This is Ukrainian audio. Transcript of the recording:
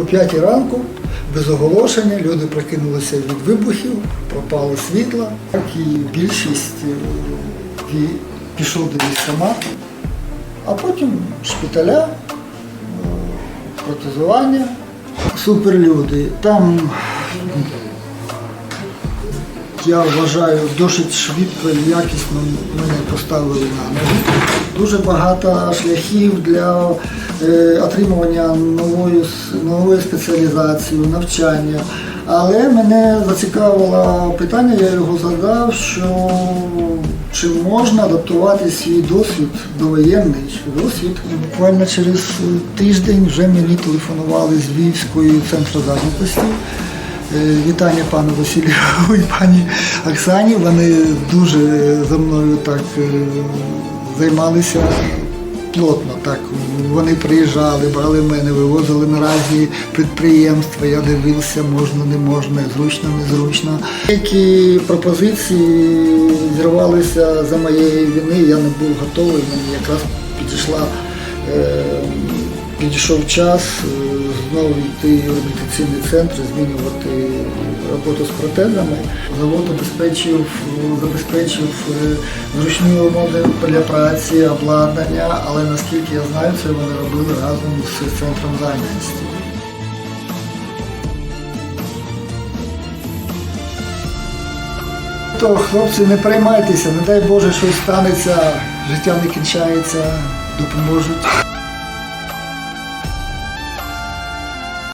О 5 ранку, без оголошення, люди прокинулися від вибухів, пропало світло, так і більшість е, пішов до військомату, а потім шпиталя, е, протезування, суперлюди. Там я вважаю, досить швидко і якісно мене поставили на ноги. Дуже багато шляхів для е, отримування нової, нової спеціалізації, навчання. Але мене зацікавило питання, я його задав, що чи можна адаптувати свій досвід довоєнний досвід. Буквально через тиждень вже мені телефонували з Львівської центру зайнятості. Е, Вітання пану Василю і пані Оксані. Вони дуже за мною так е, займалися плотно. Так. Вони приїжджали, брали мене, вивозили на різні підприємства. Я дивився, можна, не можна, зручно, незручно. Деякі пропозиції зірвалися за моєї вини, я не був готовий, мені якраз підійшла. е, Підійшов час е, знову йти в реабілітаційний центр, змінювати роботу з протезами. Завод забезпечив, забезпечив е, зручні умови для праці, обладнання, але наскільки я знаю, це вони робили разом з центром зайнятості. То, хлопці, не переймайтеся, не дай Боже, щось станеться, життя не кінчається, допоможуть.